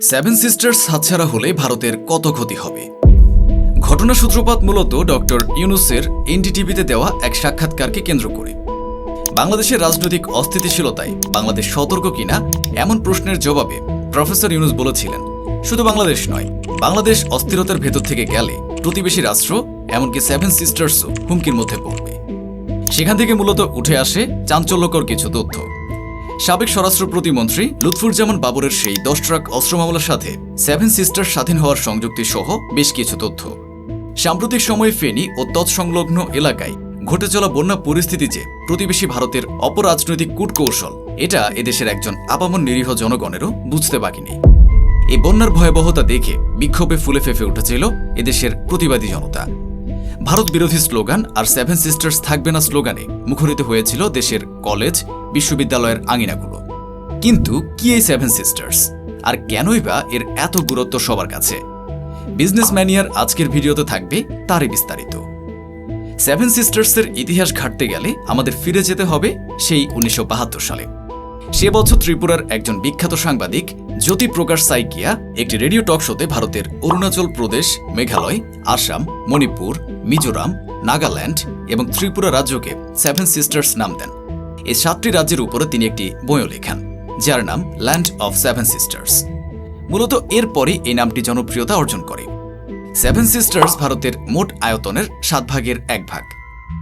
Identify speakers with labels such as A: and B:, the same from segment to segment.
A: Seven sisters হাতছাড়া হলে ভারতের কত ক্ষতি হবে? ঘটনা সূত্রপাত মূলত ডক্টর ইউনুসের এনডিটিভিতে দেওয়া এক সাক্ষাৎকারকে কেন্দ্র করে। বাংলাদেশের রাজনৈতিক অস্থিতিশীলতায় বাংলাদেশ সতর্ক কিনা এমন প্রশ্নের জবাবে প্রফেসর ইউনুস বলেছিলেন, শুধু বাংলাদেশ নয়, বাংলাদেশ অস্থিরতার ভেতর থেকে গেলে প্রতিবেশী রাষ্ট্র, এমনকি সেভেন সিস্টার্সও হুমকির মধ্যে পড়বে। সেখান থেকে মূলত উঠে আসে চাঞ্চল্যকর কিছু তথ্য। সাবেক স্বরাষ্ট্র প্রতিমন্ত্রী লুৎফুজ্জামান বাবরের সেই দশ ট্রাক অস্ত্র মামলার সাথে সেভেন সিস্টার স্বাধীন হওয়ার সংযুক্তি সহ বেশ কিছু তথ্য। সাম্প্রতিক সময়ে ফেনী ও তৎসংলগ্ন এলাকায় ঘটে চলা বন্যা পরিস্থিতি যে প্রতিবেশী ভারতের অপরাজনৈতিক কূটকৌশল, এটা এদেশের একজন আপামর নিরীহ জনগণেরও বুঝতে বাকি নেই। এই বন্যার ভয়াবহতা দেখে বিক্ষোভে ফুলে ফেঁপে উঠেছিল এদেশের প্রতিবাদী জনতা। ভারত বিরোধী স্লোগান আর সেভেন সিস্টার্স থাকবে না স্লোগানে মুখরিত হয়েছিল দেশের কলেজ, বিশ্ববিদ্যালয়ের আঙিনাগুলো। কিন্তু কি এই সেভেন সিস্টার্স? আর কেনই বা এর এত গুরুত্ব সবার কাছে? বিজনেস ম্যানিয়ার আজকের ভিডিওতে থাকবে তারই বিস্তারিত। সেভেন সিস্টার্সের ইতিহাস ঘাটতে গেলে আমাদের ফিরে যেতে হবে সেই উনিশশো বাহাত্তর সালে। সে বছর ত্রিপুরার একজন বিখ্যাত সাংবাদিক জ্যোতি প্রকাশ সাইকিয়া একটি রেডিও টক শোতে ভারতের অরুণাচল প্রদেশ, মেঘালয়, আসাম, মণিপুর, মিজোরাম, নাগাল্যান্ড এবং ত্রিপুরা রাজ্যকে সেভেন সিস্টার্স নাম দেন। এই সাতটি রাজ্যের উপরে তিনি একটি বইও লেখান, যার নাম ল্যান্ড অফ সেভেন সিস্টার্স। মূলত এরপরই এই নামটি জনপ্রিয়তা অর্জন করে। সেভেন সিস্টার্স ভারতের মোট আয়তনের সাত ভাগের এক ভাগ।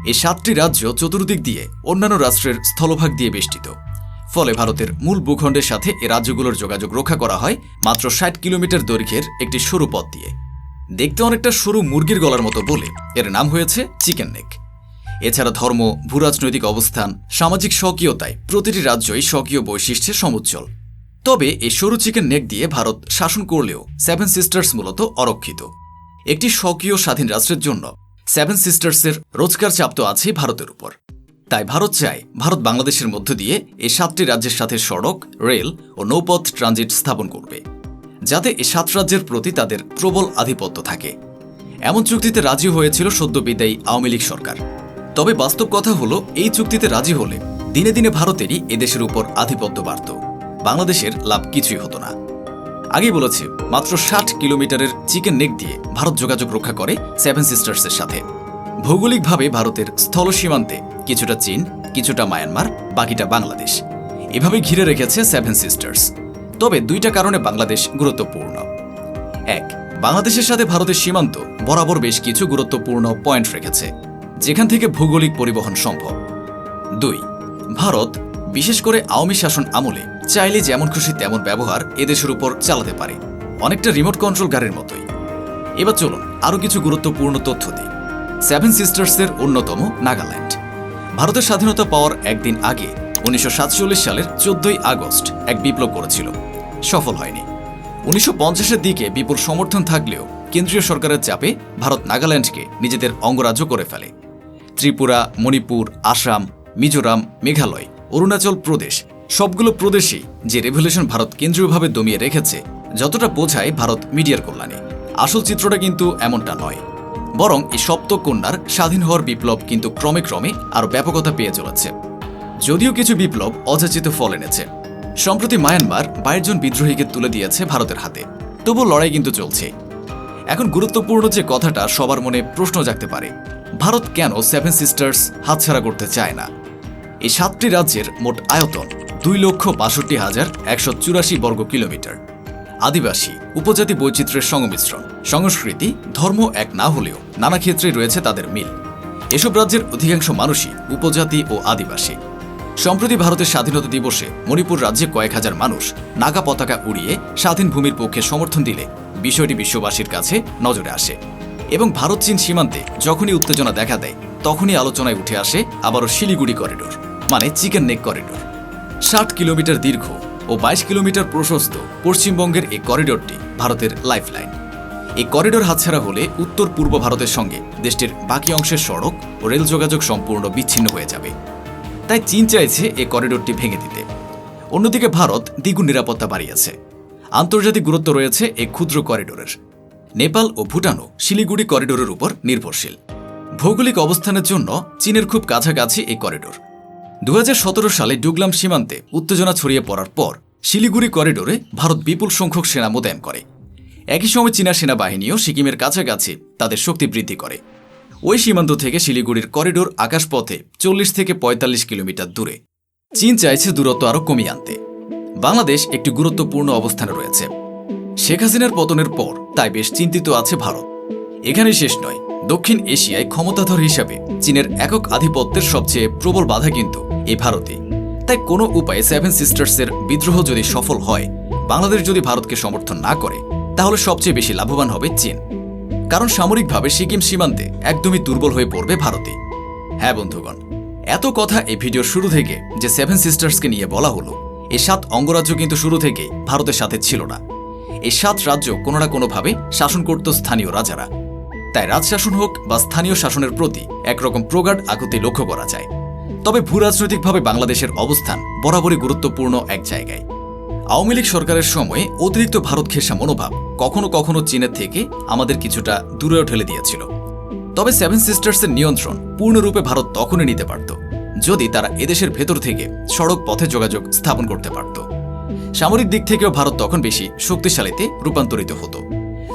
A: এই সাতটি রাজ্য চতুর্দিক দিয়ে অন্যান্য রাষ্ট্রের স্থলভাগ দিয়ে বেষ্টিত। ফলে ভারতের মূল ভূখণ্ডের সাথে এ রাজ্যগুলোর যোগাযোগ রক্ষা করা হয় মাত্র ষাট কিলোমিটার দৈর্ঘ্যের একটি সরু পথ দিয়ে। দেখতে অনেকটা সরু মুরগির গলার মতো বলে এর নাম হয়েছে চিকেন নেক। এছাড়া ধর্ম, ভূরাজনৈতিক অবস্থান, সামাজিক স্বকীয়তায় প্রতিটি রাজ্যই স্বকীয় বৈশিষ্ট্যে সমুজ্জ্বল। তবে এই সরু চিকেন নেক দিয়ে ভারত শাসন করলেও সেভেন সিস্টার্স মূলত অরক্ষিত। একটি স্বকীয় স্বাধীন রাষ্ট্রের জন্য সেভেন সিস্টার্সের রোজগার চাপ তো আছেই ভারতের উপর। তাই ভারত চায় ভারত বাংলাদেশের মধ্য দিয়ে এই সাতটি রাজ্যের সাথে সড়ক, রেল ও নৌপথ ট্রানজিট স্থাপন করবে, যাতে এ সাত রাজ্যের প্রতি তাদের প্রবল আধিপত্য থাকে। এমন চুক্তিতে রাজি হয়েছিল সদ্য বিদায়ী আওয়ামী লীগ সরকার। তবে বাস্তব কথা হলো, এই চুক্তিতে রাজি হলে দিনে দিনে ভারতেরই এদেশের উপর আধিপত্য বাড়ত। বাংলাদেশের লাভ কিছুই হতো না। আগেই বলেছি, মাত্র ষাট কিলোমিটারের চিকেন নেক দিয়ে ভারত যোগাযোগ রক্ষা করে সেভেন সিস্টার্সের সাথে। ভৌগোলিকভাবে ভারতের স্থল সীমান্তে কিছুটা চীন, কিছুটা মায়ানমার, বাকিটা বাংলাদেশ। এভাবে ঘিরে রেখেছে সেভেন সিস্টার্স তবে দুইটা কারণে বাংলাদেশ গুরুত্বপূর্ণ। এক, বাংলাদেশের সাথে ভারতের সীমান্ত বরাবর বেশ কিছু গুরুত্বপূর্ণ পয়েন্ট রেখেছে, যেখান থেকে ভৌগোলিক পরিবহন সম্ভব। দুই, ভারত, বিশেষ করে আওয়ামী শাসন আমলে, চাইলে যেমন খুশি তেমন ব্যবহার এদেশের উপর চালাতে পারে। অনেকটা রিমোট কন্ট্রোল গাড়ির মতোই। এবার চলুন আরও কিছু গুরুত্বপূর্ণ তথ্য দিই। সেভেন সিস্টার্সের অন্যতম নাগাল্যান্ড ভারতের স্বাধীনতা পাওয়ার একদিন আগে উনিশশো সাতচল্লিশ সালের চোদ্দই আগস্ট এক বিপ্লব করেছিল। সফল হয়নি। উনিশশো পঞ্চাশের দিকে বিপুল সমর্থন থাকলেও কেন্দ্রীয় সরকারের চাপে ভারত নাগাল্যান্ডকে নিজেদের অঙ্গরাজ্য করে ফেলে। ত্রিপুরা, মণিপুর, আসাম, মিজোরাম, মেঘালয়, অরুণাচল প্রদেশ সবগুলো প্রদেশেই যে রেভলিউশন ভারত কেন্দ্রীয়ভাবে দমিয়ে রেখেছে, যতটা বোঝায় ভারত মিডিয়ার কল্যাণে। আসল চিত্রটা কিন্তু এমনটা নয়। বরং এই সপ্ত কন্যার স্বাধীন হওয়ার বিপ্লব কিন্তু ক্রমে ক্রমে আরও ব্যাপকতা পেয়ে চলেছে। যদিও কিছু বিপ্লব অযাচিত ফল এনেছে। সম্প্রতি মায়ানমার বাইশ জন বিদ্রোহীকে তুলে দিয়েছে ভারতের হাতে। তবু লড়াই কিন্তু চলছে। এখন গুরুত্বপূর্ণ যে কথাটা সবার মনে প্রশ্ন জাগতে পারে, ভারত কেন সেভেন সিস্টার্স হাতছাড়া করতে চায় না? এই সাতটি রাজ্যের মোট আয়তন দুই লক্ষ বাষট্টি হাজার একশো চুরাশি বর্গ কিলোমিটার আদিবাসী, উপজাতি বৈচিত্র্যের সংমিশ্রণ। সংস্কৃতি, ধর্ম এক না হলেও নানা ক্ষেত্রে রয়েছে তাদের মিল। এসব রাজ্যের অধিকাংশ মানুষই উপজাতি ও আদিবাসী। সম্প্রতি ভারতের স্বাধীনতা দিবসে মণিপুর রাজ্যে কয়েক হাজার মানুষ নাগা পতাকা উড়িয়ে স্বাধীন ভূমির পক্ষে সমর্থন দিলে বিষয়টি বিশ্ববাসীর কাছে নজরে আসে এবং ভারত চীন সীমান্তে যখনই উত্তেজনা দেখা দেয়, তখনই আলোচনায় উঠে আসে আবারও শিলিগুড়ি করিডোর মানে চিকেন নেক করিডোর। ষাট কিলোমিটার দীর্ঘ ও বাইশ কিলোমিটার প্রশস্ত পশ্চিমবঙ্গের এই করিডোরটি ভারতের লাইফলাইন। এই করিডোর হাতছাড়া হলে উত্তর পূর্ব ভারতের সঙ্গে দেশটির বাকি অংশের সড়ক ও রেল যোগাযোগ সম্পূর্ণ বিচ্ছিন্ন হয়ে যাবে। তাই চীন চাইছে এই করিডোরটি ভেঙে দিতে। অন্যদিকে ভারত দ্বিগুণ নিরাপত্তা বাড়িয়েছে। আন্তর্জাতিক গুরুত্ব রয়েছে এই ক্ষুদ্র করিডোরের। নেপাল ও ভুটানও শিলিগুড়ি করিডোরের উপর নির্ভরশীল। ভৌগোলিক অবস্থানের জন্য চীনের খুব কাছাকাছি এই করিডোর। দু হাজার সতেরো সালে ডুগলাম সীমান্তে উত্তেজনা ছড়িয়ে পড়ার পর শিলিগুড়ি করিডোরে ভারত বিপুল সংখ্যক সেনা মোতায়েন করে। একই সময় চীনা সেনাবাহিনীও সিকিমের কাছাকাছি তাদের শক্তি বৃদ্ধি করে। ওই সীমান্ত থেকে শিলিগুড়ির করিডোর আকাশপথে চল্লিশ থেকে পঁয়তাল্লিশ কিলোমিটার দূরে। চীন চাইছে দূরত্ব আরও কমিয়ে আনতে। বাংলাদেশ একটি গুরুত্বপূর্ণ অবস্থানে রয়েছে। শেখ হাসিনার পতনের পর তাই বেশ চিন্তিত আছে ভারত। এখানে শেষ নয়, দক্ষিণ এশিয়ায় ক্ষমতাধর হিসাবে চীনের একক আধিপত্যের সবচেয়ে প্রবল বাধা কিন্তু এই ভারতে। তাই কোনো উপায়ে সেভেন সিস্টার্সের বিদ্রোহ যদি সফল হয়, বাংলাদেশ যদি ভারতকে সমর্থন না করে তাহলে সবচেয়ে বেশি লাভবান হবে চীন। কারণ সামরিকভাবে সিকিম সীমান্তে একদমই দুর্বল হয়ে পড়বে ভারতে হ্যাঁ বন্ধুগণ, এত কথা এই ভিডিওর শুরু থেকে যে সেভেন সিস্টার্সকে নিয়ে বলা হলো এই সাত অঙ্গরাজ্য কিন্তু শুরু থেকে ভারতের সাথে ছিল না। এই সাত রাজ্য কোনো না কোনোভাবে শাসন করত স্থানীয় রাজারা। তাই রাজশাসন হোক বা স্থানীয় শাসনের প্রতি একরকম প্রগাঢ় আকুতি লক্ষ্য করা যায়। তবে ভূরাজনৈতিকভাবে বাংলাদেশের অবস্থান বরাবরই গুরুত্বপূর্ণ এক জায়গায়। আওয়ামী লীগ সরকারের সময়ে অতিরিক্ত ভারত ঘেঁষা মনোভাব কখনো কখনো চীনের থেকে আমাদের কিছুটা দূরেও ঠেলে দিয়েছিল। তবে সেভেন সিস্টার্সের নিয়ন্ত্রণ পূর্ণরূপে ভারত তখনই নিতে পারত, যদি তারা এদেশের ভেতর থেকে সড়ক পথে যোগাযোগ স্থাপন করতে পারত। সামরিক দিক থেকেও ভারত তখন বেশি শক্তিশালীতে রূপান্তরিত হতো।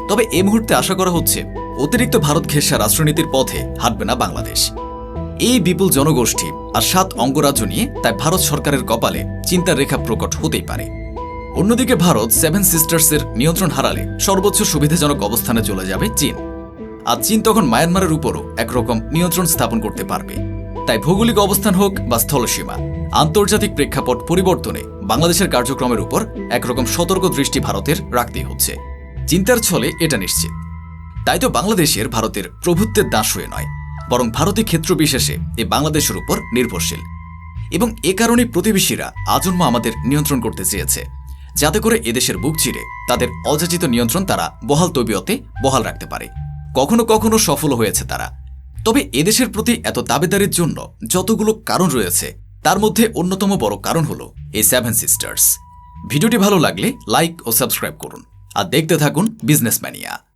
A: তবে এ মুহূর্তে আশা করা হচ্ছে, অতিরিক্ত ভারত ঘেঁষা রাষ্ট্রনীতির পথে হাঁটবে না বাংলাদেশ। এই বিপুল জনগোষ্ঠী আর সাত অঙ্গরাজ্য নিয়ে তাই ভারত সরকারের কপালে চিন্তার রেখা প্রকট হতেই পারে। অন্যদিকে ভারত সেভেন সিস্টার্সের নিয়ন্ত্রণ হারালে সর্বোচ্চ সুবিধাজনক অবস্থানে চলে যাবে চীন। আর চীন তখন মায়ানমারের উপরও একরকম নিয়ন্ত্রণ স্থাপন করতে পারবে। তাই ভৌগোলিক অবস্থান হোক বা স্থলসীমা, আন্তর্জাতিক প্রেক্ষাপট পরিবর্তনে বাংলাদেশের কার্যক্রমের উপর একরকম সতর্ক দৃষ্টি ভারতের রাখতেই হচ্ছে। চিন্তার ছলে এটা নিশ্চিত। তাই তো বাংলাদেশের ভারতের প্রভুত্বের দাস হয়ে নয়, বরং ভারতীয় ক্ষেত্র বিশেষে এ বাংলাদেশের উপর নির্ভরশীল। এবং এ কারণেই প্রতিবেশীরা আজন্ম আমাদের নিয়ন্ত্রণ করতে চেয়েছে। যাতে করে এদেশের বুক চিরে। তাদের অযাচিত নিয়ন্ত্রণ তারা বহাল তবিয়তে বহাল রাখতে পারে। কখনো কখনো সফল হয়েছে তারা। তবে এদেশের প্রতি এত দাবিদারির জন্য যতগুলো কারণ রয়েছে, তার মধ্যে অন্যতম বড় কারণ হল এই সেভেন সিস্টার্স ভিডিওটি ভালো লাগলে লাইক ও সাবস্ক্রাইব করুন। আর দেখতে থাকুন বিজনেস ম্যানিয়া